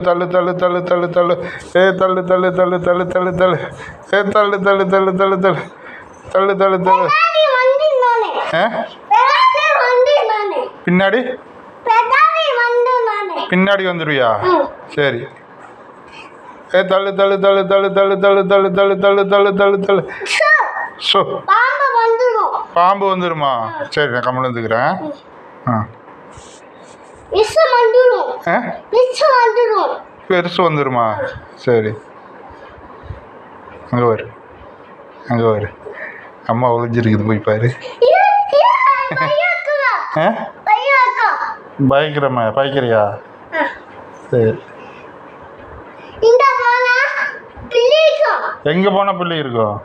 தள்ளு தள்ளு தள்ளு தள்ளு தள்ளு ஏ தள்ளு தள்ளு தள்ளு தள்ளு தள்ளு தள்ளு ஏ தள்ளு தள்ளு தள்ளு தள்ளு தள்ளு தள்ளு தள்ளு தள்ளு பின்னாடி பின்னாடி வந்துருவியா ம். சரி ஏ தள்ளு தள்ளு தள்ளு தள்ளு தள்ளு தள்ளு தள்ளு தள்ளு தள்ளு தள்ளு தள்ளு தள்ளு ஸோ பாம்பு வந்துடும் பாம்பு வந்துருமா சரி நான் கம்மல் வந்துக்கிறேன் ஆ விஷம் பெருசு வந்துடுமா சரி. அங்கே வரு. அங்கே வரு. அம்மா ஒளிஞ்சிருக்குது போய் பாரு. பயக்கிறம்மா பயக்கிறியா? சரி. எங்க போன பிள்ளை இருக்கும்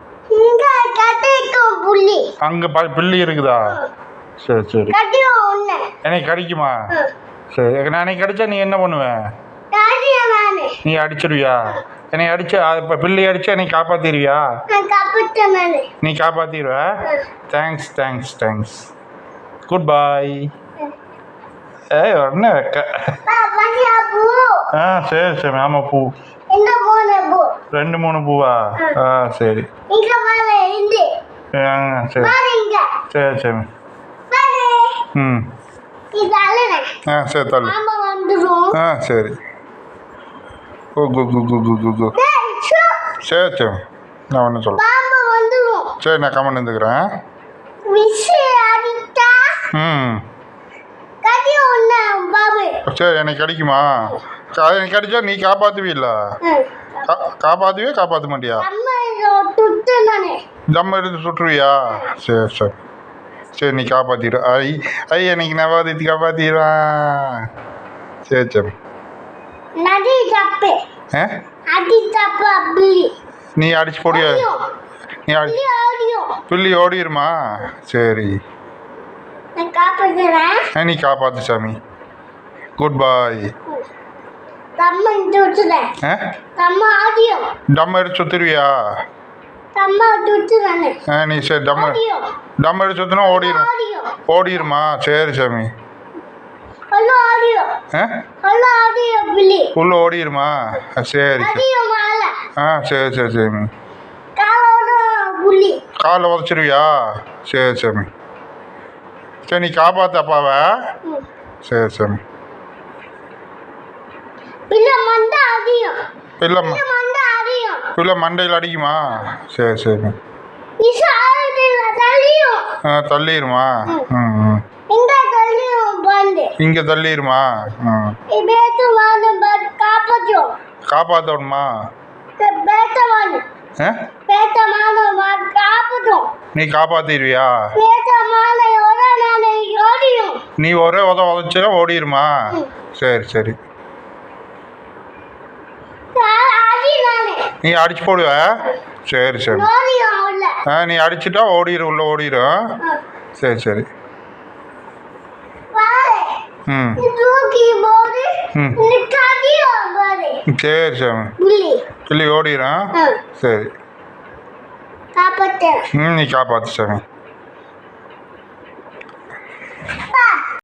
அங்க பிள்ளை இருக்குதா? சரி சரி. என்னை கடிக்குமா? சரி நான் அன்னைக்கு அடித்தா நீ என்ன பண்ணுவேன் நீ அடிச்சிருவியா? என்னை அடிச்சு இப்போ பிள்ளை அடிச்சு என்னை காப்பாத்திருவியா? நீ காப்பாத்திருவ? Thanks thanks thanks good bye ஏய் உடனே வைக்க. ஆ சரி சரி ஆமாம் பூ. ரெண்டு மூணு பூவா? ஆ. சரி. சரி. சரி சரி. ம். ஆ சரி தள்ளு. ஆ சரி. சரி சரி. நான் ஒன்று சொல்கிறேன் சரி நான் கம்மன் இருந்துக்கிறேன். ம். சரி எனக்கு கிடைக்குமா? அது எனக்கு கிடைச்சா நீ காப்பாற்றுவீல்ல இல்ல காப்பாத்துவே காப்பாற்ற மாட்டியா? ஜம்ம எடுத்து சுற்றுவியா சரி சரி. சரி நீ காப்பாற்றிடு ஐ ஐ எனக்கு நவாதித்து காப்பாற்றிடுவான் சரி சரி. நதி தப்பு. அடி தப்பு அப்படி நீ அடிச்சு போடியா நீ அடி பிள்ளி ஓடிடுமா சரி. நீ காப்பாற்று சாமி. குட் பாய் தம்ம எடுத்து நானே ஆ நீ சரி தம் தம் அடிச்சு ஊற்றினா ஓடிடும் ஓடிடுமா சரி சாமி. உள்ள ஓடிடுமா சரி ஆ சரி சரி சரிங்க காலில் உதச்சிருவியா? சரி சாமி. சரி நீ காப்பாத்து சரி சாமி. பிள்ளை இல்லை மண்டையில் அடிக்குமா? சரி சரி. ஆ தள்ளிடுமா ம். இங்கே தள்ளிடுமா ம் காப்பாற்றணுமா நீ காப்பாத்திடுவியா? நீ ஒரே உத உதச்சா ஓடிடுமா சரி சரி. நீ அடிச்சு போடுவ? சரி சரி. ஆ நீ அடிச்சிட்டா ஓடிடும் உள்ளே ஓடிடும் சரி சரி. ம். ம். சரி சாமி இல்லை ஓடிடும் சரி. ம் நீ காப்பாற்று சாமி